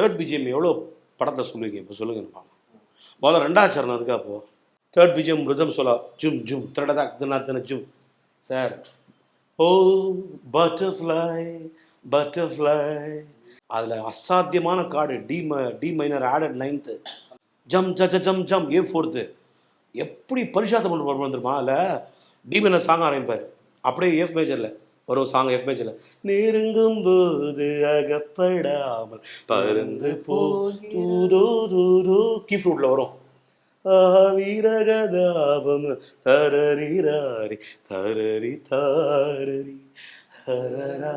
Third BGM எவ்வளோ படத்தில் சொல்லுவீங்க இப்போ சொல்லுங்க நான் முதல்ல ரெண்டாவது சரணம் இருக்கா இப்போது தேர்ட் பிஜிஎம் ரிதம் சொல்ல ஜும் ஜும் திரடதா தின ஜும். சார் ஓ பட்டர்ஃப்ளை பட்டர்ஃப்ளை அதில் அசாத்தியமான கார்டு டி ம டி மைனர் ஆடட் நைன்த்து ஜம் ஜ ஜ ஜம் ஜம் ஏ ஃபோர்த்து எப்படி பரிசாத்தம் பண்ண வந்துருமா அதில் டி மைனர் சாங் ஆரம்பிப்பார். அப்படியே எஃப் மேஜரில் வரும் சாங் எஃப் மேஜரில் நெருங்கும் போது அகப்படாமல் பருந்து போதோ கீ ஃப்ரூட்டில் வரும். வீரகதாபம் தரரிராரி தரரி தாரரி தரரா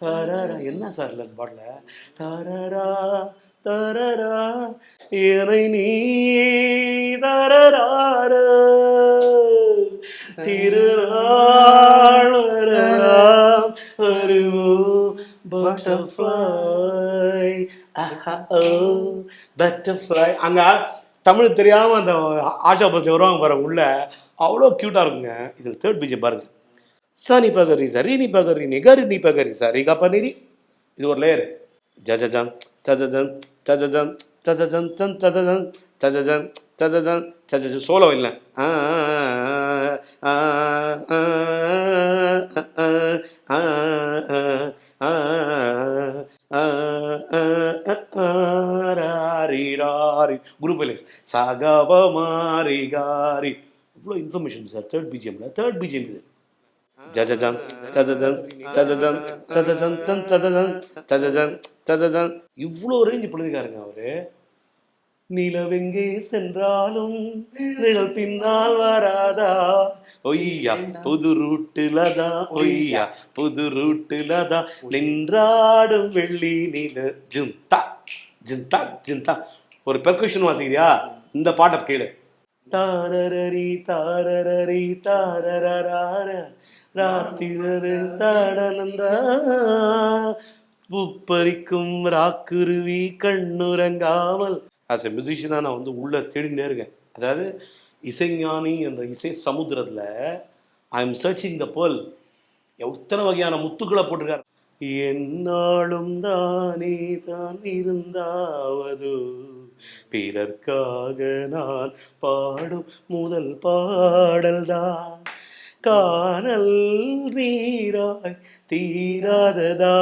தரரா. என்ன சார் இல்லை பாடல தரரா தரரா என்னை நீ தரரார திருநாள் பட்டர்ஃப்ளை பட்டர்ஃப்ளை அங்க தமிழ் தெரியாம அந்த ஆஷா பஸ்ல வருவாங்க பாருங்க உள்ள அவ்வளோ க்யூட்டாக இருக்குங்க இதில் தேர்ட் பீஜை பாருங்க சனி பகரி சரி பகரி நிகரி நீ பகரி சரி கப்பனிரி இது ஒரு லேயர் ஜஜஜன் தஜஜன் தஜஜன் தஜஜன் தன் தஜஜன் தஜஜன் தஜஜன் தஜஜன் சோலோ இல்லை ஆ ஆ, ஆ, ஆ, ஆ, ஆ, குரூப் சகவ மாரி காரி. இவ்வளோ இன்ஃபர்மேஷன் சார் தேர்ட் பிஜிஎம்ல தேர்ட் பிஜிஎம் இது. ஜஜஜம் தஜஜம் தஜஜம் தஜஜம் தன் தஜஜம் தஜஜம் தஜஜம் இவ்வளோ ரேஞ்சு பிள்ளைக்காருங்க அவரு. நிலவெங்கே சென்றாலும் நிழல் பின்னால் வராதா? ஒய்யா புது ரூட்டுல தான் ஒய்யா. புது ரூட்டுல தான் நின்றாடும் வெள்ளி நில ஜிந்தா. ஜிந்தா ஜிந்தா. ஒரு பெர்குஷன் வாசிக்கிறியா? இந்த பாட்டை கேளு. தாரரரி தாரரரி தாரரரார. ராத்திரரு தாடனந்தா. பூப்பறிக்கும் ராக்குருவி கண்ணுறங்காமல் ஆஸ் எ மியூசிஷியனாக நான் வந்து உள்ள தேடினே இருக்கேன். அதாவது இசைஞானி என்ற இசை சமுத்திரத்தில் I am searching the pearl எத்தனை வகையான முத்துக்களை போட்டிருக்காரு? என்னாலும் தானே தான் இருந்தாவது பிறர்க்காக நான் பாடும் முதல் பாடல்தான். காணல் நீராய் தீராததா.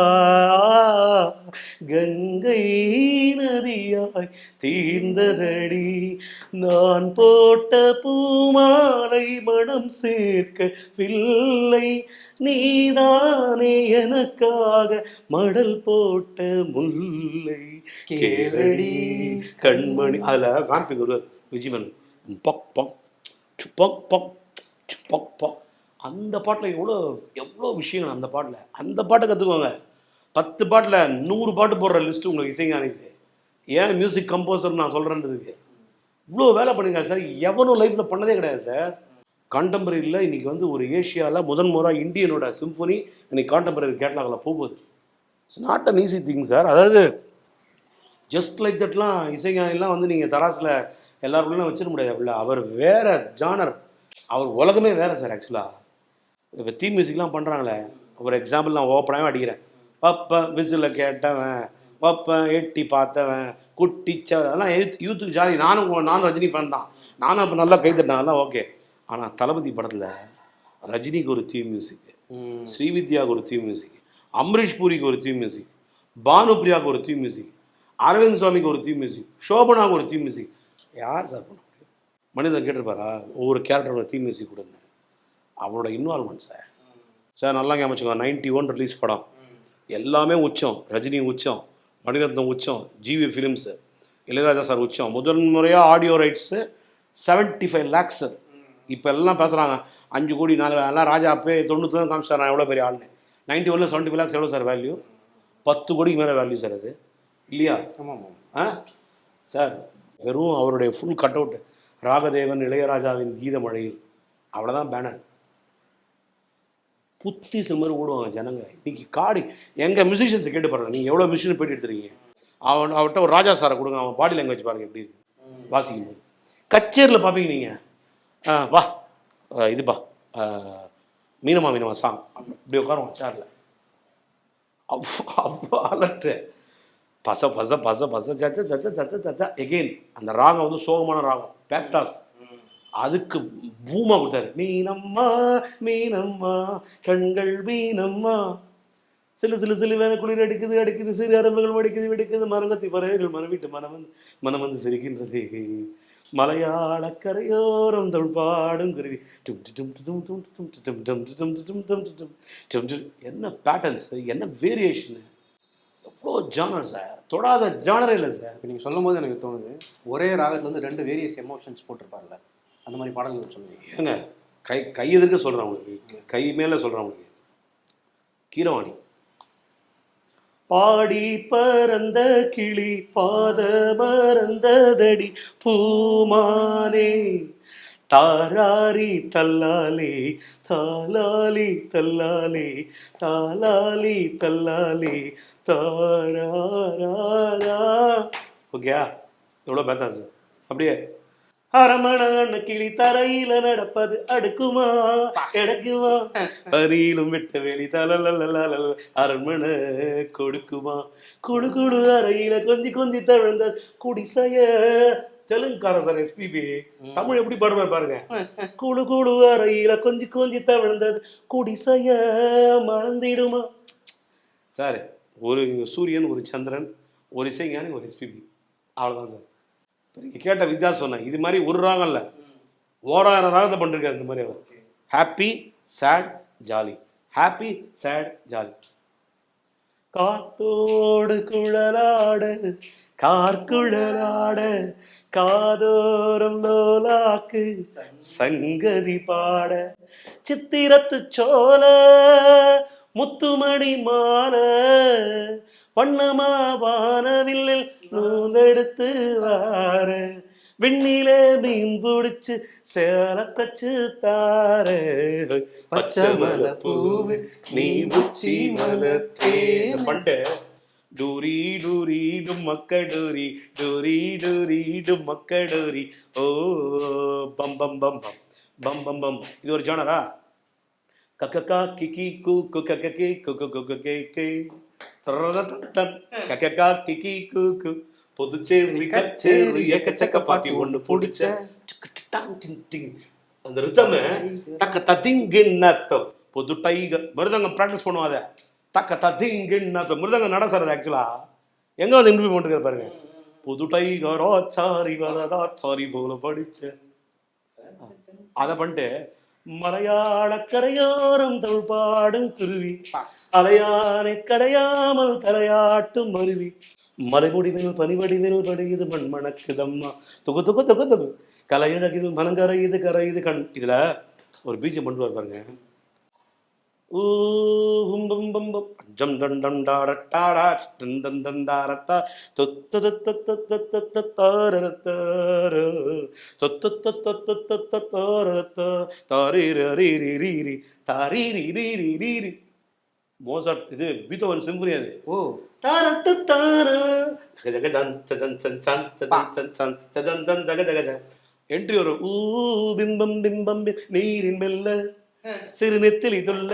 கங்கை நதியாய் தீர்ந்ததடி. நான் போட்ட பூமாலை மனம் சேர்க்கவில்லை. நீதானே எனக்காக மடல் போட்ட முல்லை. கேளடி. கண்மணி. அதில் காமிப்பீங்க ஒரு விஜயவன். பக் பக் பக் பக் பக் பக் அந்த பாட்டில் எவ்வளோ எவ்வளோ விஷயங்கள் அந்த பாட்டில்? அந்த பாட்டை கற்றுக்கோங்க பத்து பாட்டில் நூறு பாட்டு போடுற லிஸ்ட்டு உங்களுக்கு இசைஞானிக்கு. ஏன் மியூசிக் கம்போசர் நான் சொல்கிறேன்றதுக்கு இவ்வளோ வேலை பண்ணிருக்காரு சார். எவனும் லைஃப்பில் பண்ணதே கிடையாது சார். கான்டெம்பரரியில் இன்றைக்கி வந்து ஒரு ஏஷியாவில் முதன் முறையாக இந்தியனோட சிம்ஃபனி இன்னைக்கு கான்டெம்பரரி கேட்லாகில் போகுது. It's not an easy thing sir. அதாவது ஜஸ்ட் லைக் தட்லாம் இசைஞானிலாம் வந்து நீங்கள் தராசில் எல்லாருக்குள்ளேயும் வச்சிட முடியாது. அப்படில அவர் வேற ஜானர் அவர் உலகமே வேறு சார் ஆக்சுவலாக இப்போ தீம் மியூசிக்லாம் பண்ணுறாங்களே ஒரு எக்ஸாம்பிள் நான் ஓப்பனாகவே அடிக்கிறேன். பப்பன் விசில் கேட்டவன் பப்பன் எட்டி பார்த்தவன் குட்டிச்ச அதெல்லாம் யூத் யூத்துக்கு ஜாதி நானும் நானும் ரஜினி ஃபேன் தான். நானும் இப்போ நல்லா கை தட்டினேன் அதெல்லாம் ஓகே ஆனால் தளபதி படத்தில் ரஜினிக்கு ஒரு தீம் மியூசிக் ஸ்ரீவித்யாவுக்கு ஒரு தீம் மியூசிக் அம்ரீஷ் பூரிக்கு ஒரு தீம் மியூசிக் பானுப்ரியாவுக்கு ஒரு தீம் மியூசிக் அரவிந்த் சுவாமிக்கு ஒரு தீம் மியூசிக் சோபனாவுக்கு ஒரு தீம் மியூசிக் யார் சார் பண்ண முடியும்? மனிதன் கேட்டிருப்பாரா? ஒவ்வொரு கேரக்டரோட தீம் மியூசிக் கொடுங்க அவரோட இன்வால்மெண்ட் சார் சார் நல்லா ஞாபகம் நைன்டி ஒன் ரிலீஸ் படம். எல்லாமே உச்சம். ரஜினி உச்சம். மணிரத்னம் உச்சம். ஜிவி ஃபிலிம்ஸு இளையராஜா சார் உச்சம். முதல் முறையாக audio rights seventy five lakhs இப்போ எல்லாம் பேசுகிறாங்க அஞ்சு கோடி நாலு எல்லாம் ராஜா அப்பே தொண்ணூற்றி தான் காமிச்சார். நான் எவ்வளோ பெரிய ஆள்னு. நைன்டி ஒன்ல செவன்ட்டி ஃபைவ் லேக்ஸ் எவ்வளோ சார் வேல்யூ பத்து கோடிக்கு மேலே வேல்யூ சார் அது. இல்லையா? ஆமாம் ஆமாம் ஆ? சார் வெறும் அவருடைய ஃபுல் கட் அவுட் ராகதேவன் இளையராஜாவின் கீதமழையில். அவ்வளோதான் பேனர் புத்தி மாதிரி ஓடுவாங்க ஜனங்க. இன்னைக்கு காடி எங்கள் மியூசிஷியன்ஸை கேட்டு பாருங்க நீங்கள் எவ்வளோ மிஷின் போயிட்டு எடுத்துருக்கீங்க? அவன் அவன்கிட்ட ஒரு ராஜா சாரை கொடுங்க அவன் பாடி லாங்குவேஜ் பாருங்க எப்படி வாசிக்கும் போது கச்சேரியில் பார்ப்பீங்க நீங்கள் வா. இதுப்பா மீனமா மீனமா சாங் இப்படி உட்காருவோம் சேரில் அவ்வளோ அவ்வளோ அலர்ட்டு. பச பச பச பச சச்ச சச்ச சச்ச சச்ச. எகெயின் அந்த ராகம் வந்து சோகமான ராகம். பேக்டாஸ் அதுக்கு பூமா கொடுத்தாரு மீனம்மா மீனம்மா கண்கள் மீனம்மா சில சிலு சிலு வேலை குளிர் அடிக்குது அடிக்குது சிறு அரம்புகள் அடிக்குது வெடிக்குது மரங்கத்தி பறவைகள் மரவிட்டு மனம் வந்து மனம் வந்து சிரிக்கின்றது மலையாள கரையோரம் தமிழ் பாடும் குருவி என்ன பேட்டர்ன்ஸ் என்ன வேரியேஷனு எவ்வளோ ஜானர் சார் தொடாத ஜானரே இல்லை சார் இப்போ நீங்கள் சொல்லும் போது எனக்கு தோணுது ஒரே ராகத்தில் வந்து ரெண்டு வேரியஸ் எமோஷன்ஸ் போட்டிருப்பார்ல அந்த மாதிரி பாடல்கள் சொல்லுவீங்க ஏங்க கை கை எதிர்க்க சொல்கிறேன் உங்களுக்கு. கை மேலே சொல்கிறேன் உங்களுக்கு. கீரவாணி. பாடி பறந்த கிளி பாத மறந்ததடி பூமானே தாராரி தல்லாலே தாலாலி தல்லாலே தாலாலி தல்லாலே தாராரா ஓகேயா? எவ்வளோ பேத்தா சார் அப்படியே அரமண கிளி தரையில நடப்பது. அடுக்குமா? எடுக்குமா? பரியிலும் விட்ட வெளி தலலலலல அரண்மனை கொடுக்குமா? குடு குடு அறையில கொஞ்சி கொஞ்சி தழுந்த குடிசைய. தெலுங்குக்காரன் சார் எஸ்பிபி தமிழ் எப்படி பாடுவார் பாருங்க. குடு குடு அறையில கொஞ்சி கொஞ்சி தவிழ்ந்தது குடிசைய மறந்திடுமா? சார் ஒரு சூரியன் ஒரு சந்திரன் ஒரு இசைஞானி ஒரு எஸ்பிபி அவ்வளோதான் சார். நீங்கள் கேட்ட வித்தியாசம் சொன்னேன் இது மாதிரி ஒரு ராகம் இல்லை ஓராயிரம் ராகத்தை பண்ணிருக்காரு இந்த மாதிரி அவர். Happy sad jolly happy sad jolly காத்தோடு குழலாட கார்குழலாட காதோரம் லோலாக்கு சங்கதி பாட. சித்திரத்து சோல முத்துமணி மால வண்ணமா வானவில்லில் நூலெடுத்து வார. விண்ணிலே மீன் பிடிச்சு சேல தச்சு தார. பச்சை மலை பூவு நீ உச்சி மலை தேன். பண்டு? டூரி டூரி டும்மக்க டூரி டூரி டூரி டும்மக்க டூரி ஓ பம் பம் பம் பம். பம் பம் பம். இது ஒரு ஜானரா? கக்கக்கா கிக்கி கு கு கக்கக்கி கு கு கு கு. கிக்கி கு கு புதுச்சேரி கச்சேரி எக்கச்சக்க பாட்டி ஒண்ணு பிடிச்ச. அந்த ரிதம் தக்க ததிங்கின்னத்தம். புது டைகர் மிருதங்கம் ப்ராக்டிஸ் பண்ணுவாத தக்க ததிங்கின்னத்தம். மிருதங்கம் நட சார் ஆக்சுவலா எங்க வந்து இன்டர்வியூ பண்ணிருக்காரு பாருங்க. புது டைகர் ஆச்சாரி வரதாச்சாரி போல படிச்ச. அதை பண்ணிட்டு மலையாள கரையோரம் தொல் பாடும் குருவி அலையானை கடையாமல் கரையாட்டும் மருவி மலைமுடிவில் பனிவடிவில் படுகிறது மண் மணக்குதம்மா தொகு தொகு தொகு தொகு கலையழகில் மனங்கரையுது கரையுது கண் இதுல ஒரு பீஜம் பண்ணுவார் பாருங்க ஊ மோசாட் இது பீத்தோவன் சிம்புனி அது. ஓ. தாரத்து தாரா. ஜக ஜக ஜன் சன் சன் சஜன் சன் சன் சஜன் சன் ஜக ஜக ஜ என்ட்ரி ஒரு ஊ பிம்பம் பிம்பம் நீரின் மெல்ல. சிறு நெத்திலி துள்ள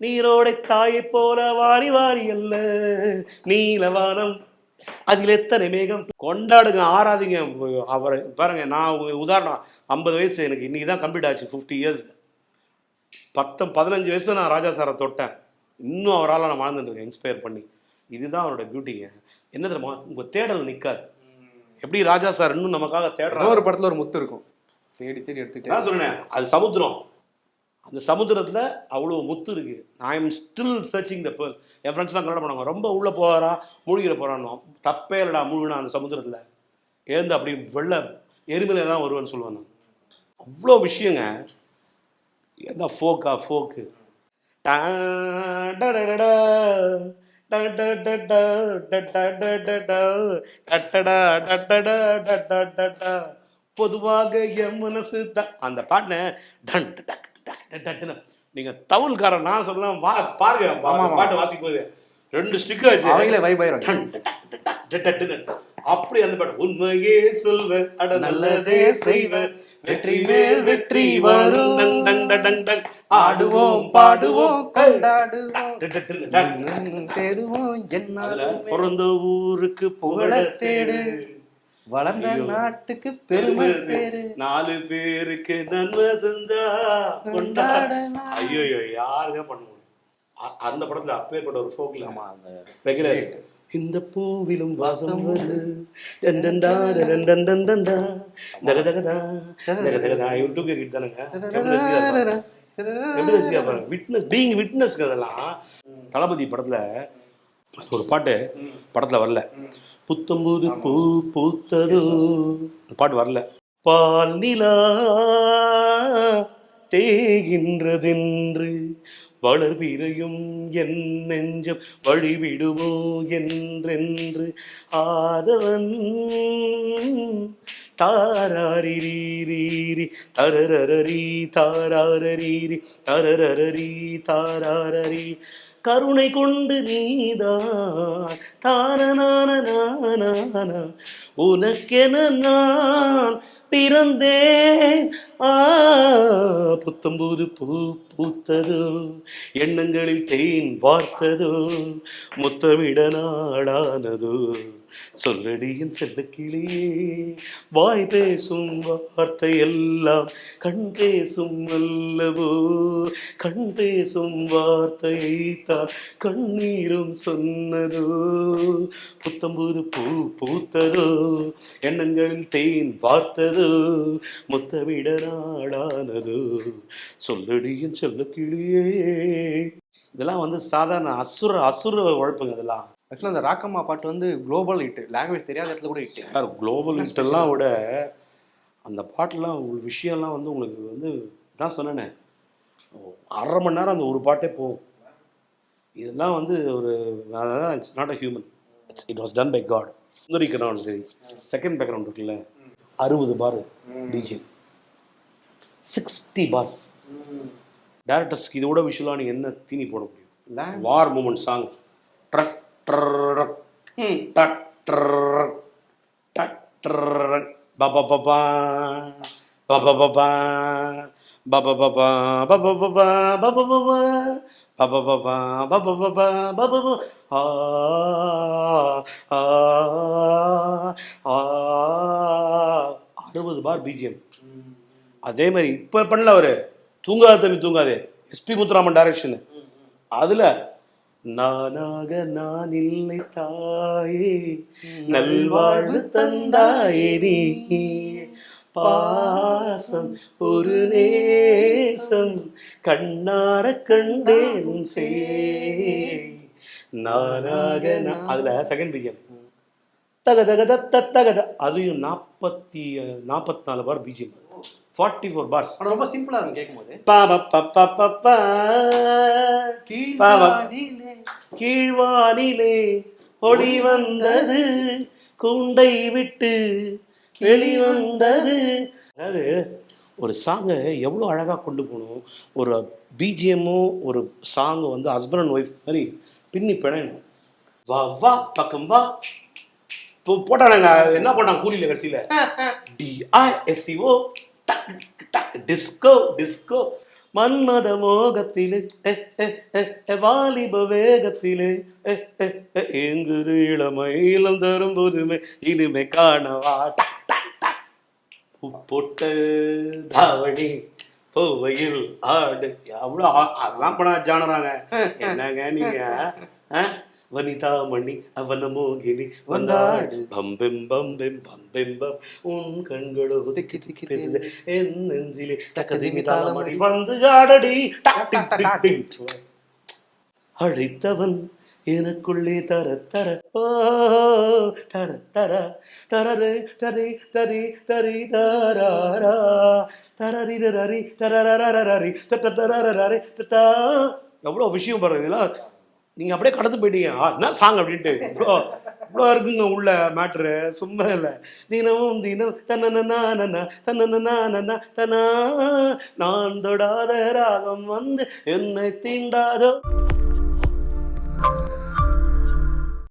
நீரோடை தாயை போல வாரி வாரி அல்ல. நீலவானம் அதில் எத்தனை மேகம்? கொண்டாடுங்க ஆறாதீங்க அவரை பாருங்க நான் உதாரணம் ஐம்பது வயசு எனக்கு இன்னைக்கு தான் கம்ப்ளீட் ஆச்சு ஃபிஃப்டி இயர்ஸ் பத்தம் பதினஞ்சு வயசுல நான் ராஜா சாரை தொட்டேன். இன்னும் அவரால் நான் வாழ்ந்துட்டு இருக்கேன் இன்ஸ்பயர் பண்ணி. இதுதான் அவரோட பியூட்டிங்க என்ன தெரியுமா உங்க தேடல் நிக்காது. எப்படி ராஜா சார் இன்னும் நமக்காக ஏதோ தேடுறாரு? ஒரு படத்துல ஒரு முத்து இருக்கும். தேடி தேடி எடுத்துக்கிட்டே நான் சொன்னேன் அது சமுத்திரம். அந்த சமுத்திரத்துல அவ்வளோ முத்து இருக்கு. I am still searching the pearl என் ஃப்ரெண்ட்ஸ்லாம் கல்யாணம் பண்ணாங்க ரொம்ப உள்ள போறா மூழ்கிற போறானோ தப்பே இல்லடா மூழ்கினா அந்த சமுத்திரத்துல. எழுந்து அப்படி வெள்ள எருமையில தான் வருவேன்னு சொல்லுவேன் நான். அவ்வளோ விஷயங்க. என்ன ஃபோக்கா ஃபோக்கு பொதுவாக என் மனசு த அந்த பாட்டு நீங்க தவுல்காரன் நான் சொல்லலாம் வா பாருங்க பாட்டு வாசிக்கும் போது ரெண்டு ஸ்டிக்கர் ஆச்சு அவங்களே வைப் ஆயிரும் அப்படி அந்த பாட்டு உண்மையே சொல்வேன் அட நல்லதே செய்வேன் வெற்றி மேல் வெற்றி வரும். ஆடுவோம் பாடுவோம் கொண்டாடுவோம். தேடுவோம் என்னாலும் பிறந்த ஊருக்கு புகழ தேடு. வளர்ந்த. நாட்டுக்கு பெருமை சேரு. நாலு பேருக்கு நன்மை செஞ்சா கொண்டாட ஐயோ யாருங்க பண்ண முடியும் அ- அந்த படத்துல அப்பேற்பட்ட ஒரு ஃபோக்ல ஆமா அந்த வைக்கிறாரு இந்த பூவிலும் வாசம் வருது டண்டண்டா டண்டண்டண்டா தகதகதா தகதகதா. யூடியூப் கிட்ட தானுங்க? எப்படி ரசிகா பாருங்க. விட்னஸ் பீயிங் விட்னஸ் அதெல்லாம் தளபதி படத்துல ஒரு பாட்டு படத்துல வரல. புத்தம்புது பூ பூத்தது. பாட்டு வரல. பால் நிலா தேகின்றதென்று வளர்பிறையும் என் நெஞ்சம் வழிவிடுமோ என்றென்று ஆதவன். தாராரிரீரீரி தரரரரி தாராரரீரி தரரரரி தாராரரி. கருணை கொண்டு நீதான் தாரனான உனக்கென நான் பிறந்தேன். ஆ புத்தம்பூரு பூ பூத்ததோ எண்ணங்களில் தேன் வார்த்ததோ முத்தமிட நாடானதோ சொல்லடியின் செல்ல கிளியே வாய் பேசும் வார்த்தை எல்லாம் கண் பேசும் அல்லவோ? கண் பேசும் வார்த்தையை தான் கண்ணீரும் சொன்னதோ? புத்தம்புது பூ பூத்ததோ? எண்ணங்களில் தேன் பார்த்ததோ முத்தமிட நாடானதோ சொல்லடியின் செல்ல கிளியே இதெல்லாம் வந்து சாதாரண அசுர அசுர உழைப்புங்க இதெல்லாம். ஆக்சுவலாக அந்த ராக்கம்மா பாட்டு வந்து குளோபல் ஹிட் லாங்குவேஜ் தெரியாத இடத்துல கூட ஹிட் சார் குளோபல் எல்லாம் விட அந்த பாட்டெலாம் ஒரு விஷயம்லாம் வந்து உங்களுக்கு வந்து தான் சொன்னேனே. அரை மணி நேரம் அந்த ஒரு பாட்டே போகும். இதெல்லாம் வந்து ஒரு அதான் it's not a human it was done by God சுந்தரிக்கிறான் சரி. செகண்ட் பேக்ரவுண்ட் இருக்குல்ல. அறுபது பார் டிஜி சிக்ஸ்டி பார்ஸ் டேரக்டர்ஸ்க்கு இதோட விஷுவலாக நீங்கள் என்ன தீனி போட முடியும்? வார் மூமெண்ட் சாங் ட்ரக் அறுபது பார் பிஜிஎம் அதே மாதிரி இப்போ பண்ணல அவரு தூங்காத தம்பி தூங்காதே எஸ்பி முத்துராமன் டைரக்ஷனு அதில் நானாக நான் இல்லை தாயே நல்வாழ்வு தந்தாயே நீ. பாசம் ஒரு நேசம் கண்ணார கண்டேன் சே நானாக நான் அதுல செகண்ட் பிஜிஎம் தக தக தத்த தகத அதையும் நாற்பத்தி நாற்பத்தி நாலு bar BGM forty four bars ரொம்ப சிம்பிளாக இருக்கும் கேட்கும்போது பா பா பா பா பா. பா. கீழ்வானிலே ஒளி வந்தது. குண்டை விட்டு வெளிவந்தது அதாவது ஒரு சாங்கை எவ்வளோ அழகாக கொண்டு போகணும். ஒரு பிஜிஎம்மும் ஒரு சாங் வந்து ஹஸ்பண்ட் அண்ட் ஒய்ஃப் மாதிரி பின்னி பிணையணும். வா வா பக்கம் வா. இப்போ போட்டானுங்க என்ன பண்ணாங்க கூலியில் கடைசியில்? D I S C O disco disco மன்மத மோகத்திலே வாலிப வேகத்திலே எங்குரு இளமை இளம் தரும் பொறுமை இனிமை காணவா பொட்டு தாவணி பூவையில் ஆடு அவ்வளோ அதெல்லாம் படம் ஜானறாங்க என்னங்க நீங்க ஆ? வனிதா மணி அவன மோகினி வந்தாடு பம்பெம் பம்பெம் பம்பெம் பம் உன் கண்களோ திக்கி திக்கி பேசுது என் நெஞ்சிலே தக்கதிமி தாளமடி வந்து ஆடடி அழைத்தவன் எனக்குள்ளே தர தர ஓ தர தர தரரே தரி தரி தரி தராரா தரரி ரரி தரரரரி தரரரரி தட்டா எவ்வளோ விஷயம் பாருங்க இதெல்லாம் நீங்கள் அப்படியே கடந்து போயிட்டீங்க. ஆ, என்ன சாங் அப்படின்ட்டு. இவ்வளோ இவ்வளோ இருக்குங்க உள்ள மேட்ரு சும்மா இல்லை. தினமும் தினம் தன்னா தன்னா தனா. நான் தொடாத ராகம் வந்து என்னை தீண்டாதோ.